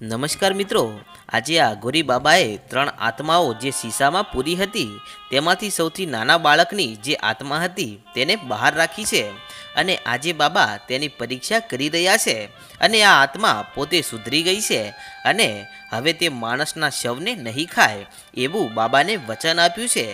નમસ્કાર મિત્રો. આજે આ ગોરી બાબાએ ત્રણ આત્માઓ જે શીશામાં પૂરી હતી, તેમાંથી સૌથી નાના બાળકની જે આત્મા હતી, તેને બહાર રાખી છે. અને આજે બાબા તેની પરીક્ષા કરી રહ્યા છે અને આ આત્મા પોતે સુધરી ગઈ છે અને હવે તે માણસના શવને નહીં ખાય એવું બાબાને વચન આપ્યું છે.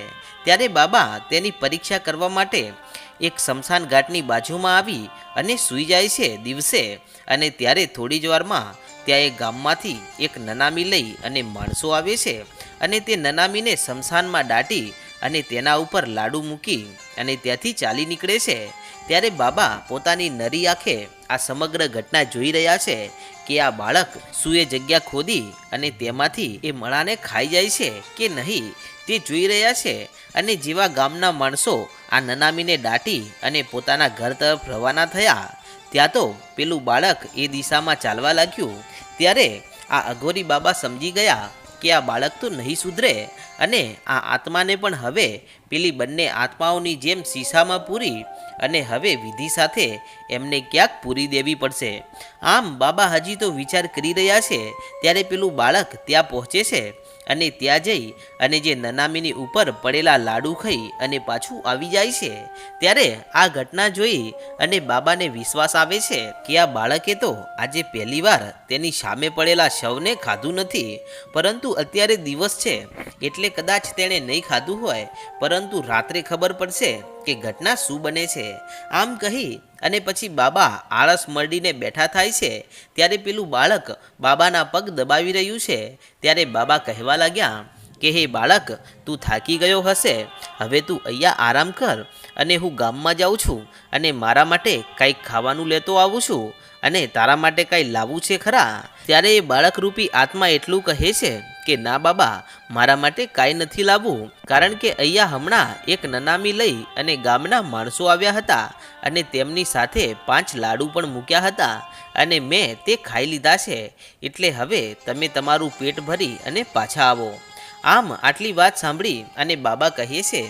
ત્યારે બાબા તેની પરીક્ષા કરવા માટે એક શમશાન ઘાટની બાજુમાં આવી અને સૂઈ જાય છે દિવસે અને ત્યારે થોડી જ વારમાં ત્યાં એ ગામમાંથી એક નનામી લઈ અને માણસો આવે છે અને તે નનામીને શમશાનમાં દાટી અને તેના ઉપર લાડુ મૂકી અને ત્યાંથી ચાલી નીકળે છે. ત્યારે બાબા પોતાની નરી આંખે આ સમગ્ર ઘટના જોઈ રહ્યા છે કે આ બાળક સુએ જગ્યા ખોદી અને તેમાંથી એ મળાને ખાઈ જાય છે કે નહીં તે જોઈ રહ્યા છે અને જેવા ગામના માણસો આ નનામીને દાટી અને પોતાના ઘર તરફ રવાના થયા, ત્યાં તો પેલું બાળક એ દિશામાં ચાલવા લાગ્યું ત્યારે આ અઘોરી બાબા સમજી ગયા કે આ બાળક તો નહીં સુધરે અને આ આત્માને પણ હવે પેલી બંને આત્માઓની જેમ શીશામાં પૂરી અને હવે વિધિ સાથે એમને ક્યાંક પૂરી દેવી પડશે. આમ બાબા હજી તો વિચાર કરી રહ્યા છે, ત્યારે પેલું બાળક ત્યાં પહોંચે છે. અને ત્યાં જઈ અને જે નનામીની ઉપર પડેલા લાડુ ખાઈ અને પાછું આવી જાય છે, ત્યારે આ ઘટના જોઈ અને બાબાને વિશ્વાસ આવે છે કે આ બાળકે તો આજે પહેલીવાર તેની સામે પડેલા શવને ખાધું નથી, પરંતુ અત્યારે દિવસ છે, એટલે કદાચ તેણે નહીં ખાધું હોય, પરંતુ રાત્રે ખબર પડશે કે ઘટના શું બને છે? આમ કહી અને પછી બાબા આળસ મરડીને બેઠા થાય છે, ત્યારે પેલું બાળક બાબાના પગ દબાવી રહ્યું છે. ત્યારે બાબા કહેવા લાગ્યા કે, હે બાળક, તું થાકી ગયો હશે. હવે તું અહીંયા આરામ કર અને હું ગામમાં જાઉં છું અને મારા માટે કંઈક ખાવાનું લેતો આવું છું અને તારા માટે કાંઈ લાવવું છે ખરા? ત્યારે એ બાળકરૂપી આત્મા એટલું કહે છે કે ના બાબા, મારા માટે કાંઈ નથી લાવવું. કારણ કે અહીંયા હમણાં એક નનામી લઈ અને ગામના માણસો આવ્યા હતા અને તેમની સાથે પાંચ લાડુ પણ મૂક્યા હતા અને મેં તે ખાઈ લીધા છે. એટલે હવે તમે તમારું પેટ ભરી અને પાછા આવો. આમ આટલી વાત સાંભળી અને બાબા કહે છે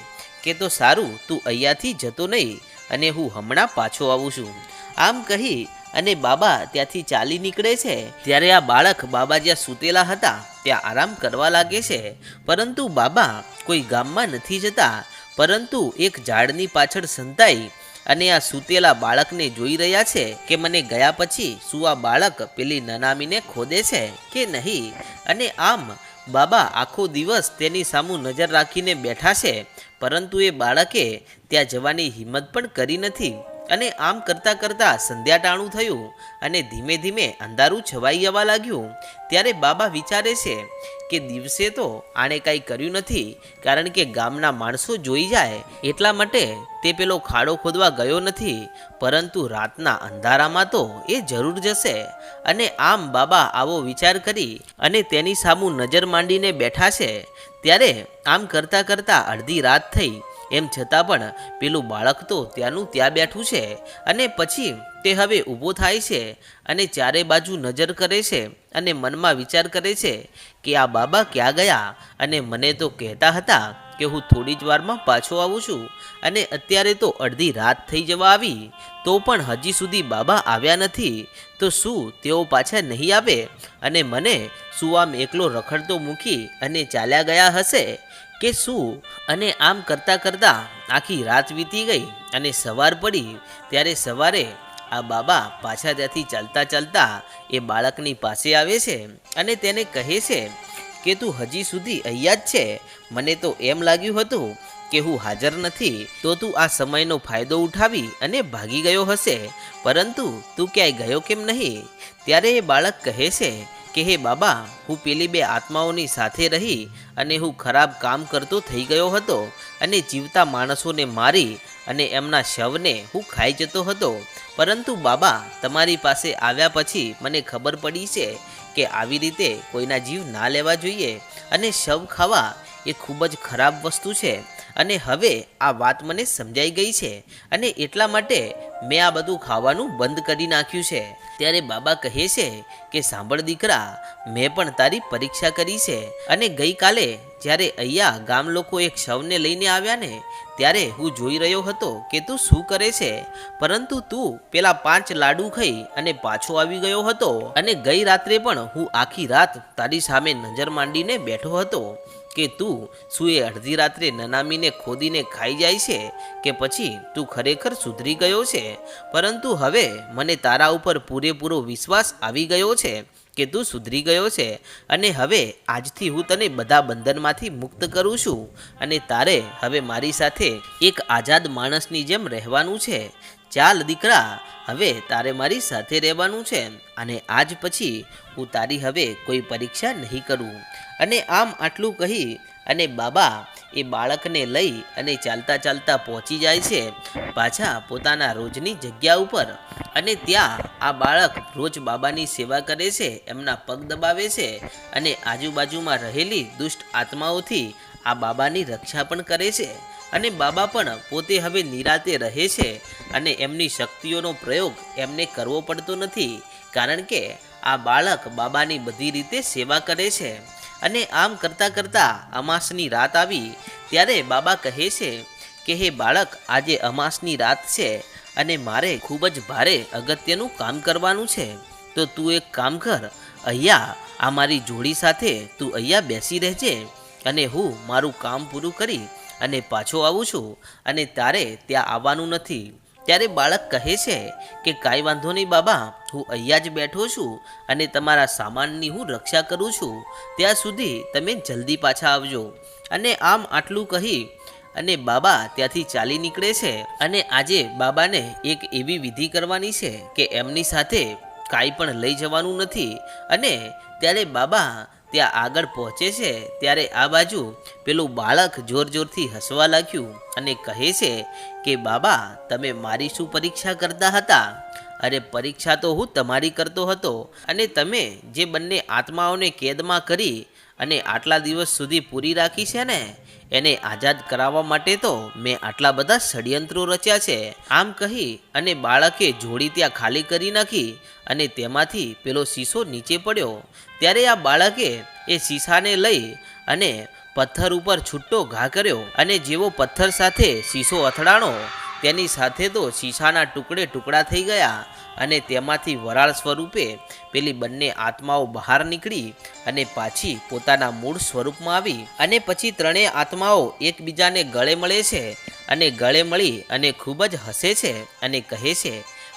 કે તો સારું, તું અહીંયાથી જતો નહીં અને હું હમણાં પાછો આવું છું. આમ કહી અને બાબા ત્યાંથી ચાલી નીકળે છે. ત્યારે આ બાળક બાબા જ્યાં સૂતેલા હતા, ત્યાં આરામ કરવા લાગે છે. પરંતુ બાબા કોઈ ગામમાં નથી જતા, પરંતુ એક ઝાડની પાછળ સંતાઈ અને આ સૂતેલા બાળકને જોઈ રહ્યા છે કે મને ગયા પછી શું આ બાળક પેલી નનામીને ખોદે છે કે નહીં? અને આમ બાબા આખો દિવસ તેની સામું નજર રાખીને બેઠા છે, પરંતુ એ બાળકે ત્યાં જવાની હિંમત પણ કરી નથી. અને આમ કરતાં કરતાં સંધ્યા ટાણું થયું અને ધીમે ધીમે અંધારું છવાઈ જવા લાગ્યું. ત્યારે બાબા વિચારે છે કે દિવસે તો આણે કાંઈ કર્યું નથી, કારણ કે ગામના માણસો જોઈ જાય એટલા માટે તે પેલો ખાડો ખોદવા ગયો નથી, પરંતુ રાતના અંધારામાં તો એ જરૂર જશે. અને આમ બાબા આવો વિચાર કરી અને તેની સામું નજર માંડીને બેઠા છે. ત્યારે આમ કરતાં કરતાં અડધી રાત થઈ એમ છતાં પણ પેલું બાળક તો ત્યાંનું ત્યાં બેઠું છે અને પછી તે હવે ઊભો થાય છે અને ચારે બાજુ નજર કરે છે અને મનમાં વિચાર કરે છે કે આ બાબા ક્યાં ગયા અને મને તો કહેતા હતા કે હું થોડી જ વારમાં પાછો આવું છું અને અત્યારે તો અડધી રાત થઈ જવા આવી તો પણ હજી સુધી બાબા આવ્યા નથી તો શું તેઓ પાછા નહીં આવે અને મને શું આમ એકલો રખડતો મૂકી અને ચાલ્યા ગયા હશે? કે શું? અને આમ કરતાં કરતાં આખી રાત વીતી ગઈ અને સવાર પડી ત્યારે સવારે આ બાબા પાછા ત્યાંથી ચાલતા ચાલતા એ બાળકની પાસે આવે છે અને તેને કહે છે કે તું હજી સુધી અહીંયા જ છે. મને તો એમ લાગ્યું હતું કે હું હાજર નથી. તો તું આ સમયનો ફાયદો ઉઠાવી અને ભાગી ગયો હશે. પરંતુ તું ક્યાંય ગયો કેમ નહીં? ત્યારે એ બાળક કહે છે કે, હે બાબા, હું પેલી બે આત્માઓની સાથે રહી અને હું ખરાબ કામ કરતો થઈ ગયો હતો અને જીવતા માણસોને મારી અને એમના શવને હું ખાઈ જતો હતો. પરંતુ બાબા, તમારી પાસે આવ્યા પછી મને ખબર પડી છે કે આવી રીતે કોઈના જીવ ના લેવા જોઈએ અને શવ ખાવા એ ખૂબ જ ખરાબ વસ્તુ છે. અને હવે આ વાત મને સમજાઈ ગઈ છે અને એટલા માટે મેં આ બધું ખાવાનું બંધ કરી નાખ્યું છે. ત્યારે બાબા કહે છે કે સાંભળ દીકરા, મેં પણ તારી પરીક્ષા કરી છે. અને ગઈકાલે જ્યારે અહીંયા ગામ લોકો એક શવને લઈને આવ્યા ને, ત્યારે હું જોઈ રહ્યો હતો કે તું શું કરે છે. પરંતુ તું પેલા પાંચ લાડુ ખાઈ અને પાછો આવી ગયો હતો. અને ગઈ રાત્રે પણ હું આખી રાત તારી સામે નજર માંડીને બેઠો હતો. કે તું શું એ અડધી રાત્રે નનામીને ખોદીને ખાઈ જાય છે કે પછી તું ખરેખર સુધરી ગયો છે? પરંતુ હવે મને તારા ઉપર પૂરેપૂરો વિશ્વાસ આવી ગયો છે કે તું સુધરી ગયો છે અને હવે આજથી હું તને બધા બંધનમાંથી મુક્ત કરું છું અને તારે હવે મારી સાથે એક આઝાદ માણસની જેમ રહેવાનું છે. ચાલ દીકરા, હવે તારે મારી સાથે રહેવાનું છે અને આજ પછી હું તારી હવે કોઈ પરીક્ષા નહીં કરું. અને આમ આટલું કહી અને બાબા એ બાળકને લઈ અને ચાલતા ચાલતા પહોંચી જાય છે પાછા પોતાના રોજની જગ્યા ઉપર. અને ત્યાં આ બાળક રોજ બાબાની સેવા કરે છે, એમના પગ દબાવે છે અને આજુબાજુમાં રહેલી દુષ્ટ આત્માઓથી આ બાબાની રક્ષા પણ કરે છે. અને બાબા પણ પોતે હવે નિરાતે રહે છે અને એમની શક્તિઓનો પ્રયોગ એમને કરવો પડતો નથી. કારણ કે આ બાળક બાબાની બધી રીતે સેવા કરે છે. અને આમ કરતાં કરતાં અમાસની રાત આવી, ત્યારે બાબા કહે છે કે, હે બાળક, આજે અમાસની રાત છે અને મારે ખૂબ જ ભારે અગત્યનું કામ કરવાનું છે. તો તું એક કામ કર, અહીંયા આ મારી જોડી સાથે તું અહીંયા બેસી રહેજે અને હું મારું કામ પૂરું કરી અને પાછો આવું છું અને તારે ત્યાં આવવાનું નથી. ત્યારે બાળક કહે છે કે કાંઈ વાંધો નહીં બાબા, હું અહીંયા જ બેઠો છું અને તમારા સામાનની હું રક્ષા કરું છું. ત્યાં સુધી તમે જલ્દી પાછા આવજો. અને આમ આટલું કહી અને બાબા ત્યાંથી ચાલી નીકળે છે અને આજે બાબાને એક એવી વિધિ કરવાની છે કે એમની સાથે કાંઈ પણ લઈ જવાનું નથી. અને ત્યારે બાબા ત્યાં આગળ પહોંચે છે, ત્યારે આ બાજુ પેલું બાળક જોર જોરથી હસવા લાગ્યું અને કહે છે કે, બાબા, તમે મારી શું પરીક્ષા કરતા હતા? અરે, પરીક્ષા તો હું તમારી કરતો હતો અને તમે જે બંને આત્માઓને કેદમાં કરી અને આટલા દિવસ સુધી પૂરી રાખી છે ને એને આઝાદ કરાવવા માટે તો મેં આટલા બધા ષડયંત્રો રચ્યા છે. આમ કહી અને બાળકે જોડી ત્યાં ખાલી કરી નાખી અને તેમાંથી પેલો શીશો નીચે પડ્યો. ત્યારે આ બાળકે એ શીશાને લઈ અને પથ્થર ઉપર છૂટો ઘા કર્યો અને જેવો પથ્થર સાથે શીશો અથડાણો, તેની સાથે તો શીશાના ટુકડે ટુકડા થઈ ગયા. અને તેમાંથી વરાળ સ્વરૂપે પેલી બંને આત્માઓ બહાર નીકળી અને પાછી પોતાના મૂળ સ્વરૂપમાં આવી અને પછી ત્રણેય આત્માઓ એકબીજાને ગળે મળે છે અને ગળે મળી અને ખૂબ જ હસે છે અને કહે છે,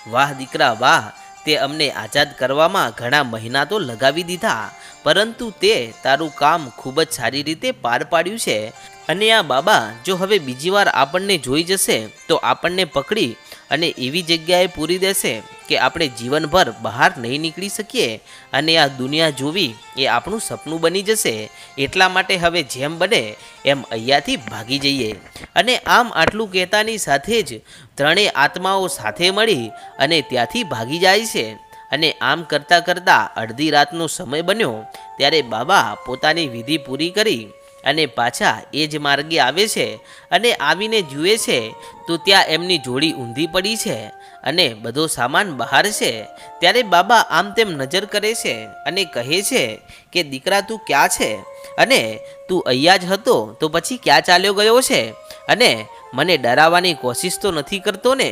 વાહ દીકરા, વાહ, તે અમને આઝાદ કરવામાં ઘણા મહિના તો લગાવી દીધા, પરંતુ તે તારું કામ ખૂબ જ સારી રીતે પાર પાડ્યું છે. અને આ બાબા, જો હવે બીજી વાર આપણને જોઈ જશે, તો આપણને પકડી અને એવી જગ્યાએ પૂરી દેશે. કે આપણે જીવનભર બહાર નહીં નીકળી શકીએ અને આ દુનિયા જોવી એ આપણું સપનું બની જશે. એટલા માટે હવે જેમ બને એમ અહીંયાથી ભાગી જઈએ. અને આમ આટલું કહેતાની સાથે જ ત્રણેય આત્માઓ સાથે મળી અને ત્યાંથી ભાગી જાય છે. અને આમ કરતાં કરતાં અડધી રાતનો સમય બન્યો ત્યારે બાબા પોતાની વિધિ પૂરી કરી અને પાછા એ જ માર્ગે આવે છે અને આવીને જુએ છે તો ત્યાં એમની જોડી ઊંધી પડી છે. અને બધો સામાન બહાર છે, ત્યારે બાબા આમ તેમ નજર કરે છે અને કહે છે કે, દીકરા, તું ક્યાં છે? અને તું અહીંયા જ હતો, તો પછી ક્યાં ચાલ્યો ગયો છે? અને મને ડરાવવાની કોશિશ તો નથી કરતો ને?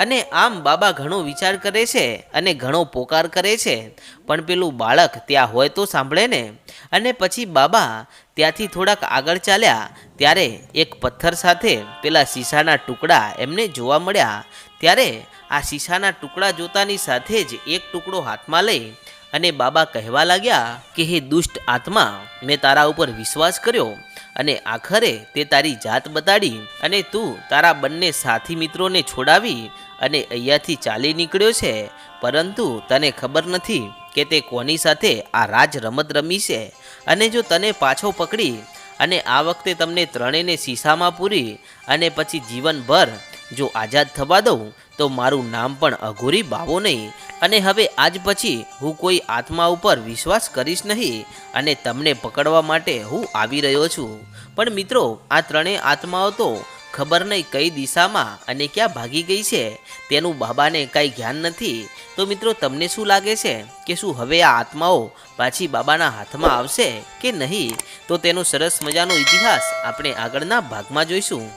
અને આમ બાબા ઘણો વિચાર કરે છે અને ઘણો પોકાર કરે છે. પણ પેલું બાળક ત્યાં હોય તો સાંભળે ને? અને પછી બાબા ત્યાંથી થોડાક આગળ ચાલ્યા, ત્યારે એક પથ્થર સાથે પેલા શીશાના ટુકડા એમને જોવા મળ્યા. ત્યારે આ શીશાના ટુકડા જોતાની સાથે જ એક ટુકડો હાથમાં લઈ અને બાબા કહેવા લાગ્યા કે, હે દુષ્ટ આત્મા, મેં તારા ઉપર વિશ્વાસ કર્યો અને આખરે તે તારી જાત બતાડી અને તું તારા બંને સાથી મિત્રોને છોડાવી અને અહીંયાથી ચાલી નીકળ્યો છે. પરંતુ તને ખબર નથી કે તે કોની સાથે આ રાજ રમત રમી છે. અને જો તને પાછો પકડી અને આ વખતે તમને ત્રણેયને શીશામાં પૂરી અને પછી જીવનભર જો આઝાદ થવા દઉં, તો મારું નામ પણ અઘોરી બાવો નહીં. અને હવે આજ પછી હું કોઈ આત્મા ઉપર વિશ્વાસ કરીશ નહીં અને તમને પકડવા માટે હું આવી રહ્યો છું. પણ મિત્રો, આ ત્રણેય આત્માઓ તો ખબર નહીં કઈ દિશામાં અને ક્યાં ભાગી ગઈ છે, તેનું બાબાને કાંઈ જ્ઞાન નથી. તો મિત્રો, તમને શું લાગે છે કે શું હવે આ આત્માઓ પાછી બાબાના હાથમાં આવશે કે નહીં? તો તેનો સરસ મજાનો ઇતિહાસ આપણે આગળના ભાગમાં જોઈશું.